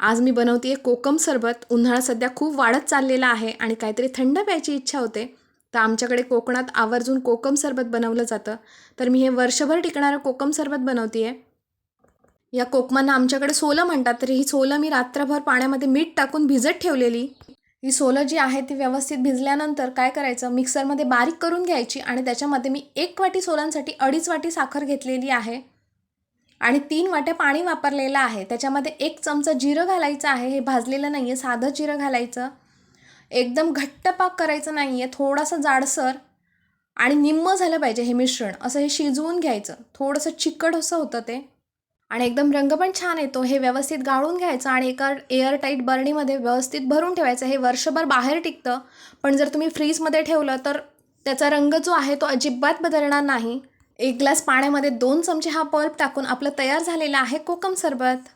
आज मी बनवते कोकम सरबत. उन्हाळा सध्या खूप वाढत चाललेला आहे आणि काहीतरी थंड प्यायची इच्छा होते. तर आमच्याकडे कोकणात आवर्जून कोकम सरबत बनवलं जातं. तर मी हे वर्षभर टिकणारं कोकम सरबत बनवते आहे या कोकमांना आमच्याकडे सोलं म्हणतात. तर ही सोलं मी रात्रभर पाण्यामध्ये मीठ टाकून भिजत ठेवलेली. ही सोलं जी आहे ती व्यवस्थित भिजल्यानंतर काय करायचं? मिक्सरमध्ये बारीक करून घ्यायची आणि त्याच्यामध्ये मी एक वाटी सोलांसाठी अडीच वाटी साखर घेतलेली आहे. आणि तीन वाट्या पाणी वापरलेलं आहे. त्याच्यामध्ये एक चमचा जिरं घालायचं आहे. हे भाजलेलं नाही आहे साधं जिरं घालायचं. एकदम घट्ट पाक करायचं नाही आहे थोडंसं जाडसर आणि निम्म झालं पाहिजे हे मिश्रण. असं हे शिजवून घ्यायचं. थोडंसं चिकट असं होतं ते. आणि एकदम रंग पण छान येतो. हे व्यवस्थित गाळून घ्यायचं आणि एका एअरटाईट बरणीमध्ये व्यवस्थित भरून ठेवायचं. हे वर्षभर बाहेर टिकतं. पण जर तुम्ही फ्रीजमध्ये ठेवलं तर त्याचा रंग जो आहे तो अजिबात बदलणार नाही. एक ग्लास पाण्यामध्ये दोन चमचे हा पल्प टाकून आपलं तयार झालेलं आहे कोकम सरबत.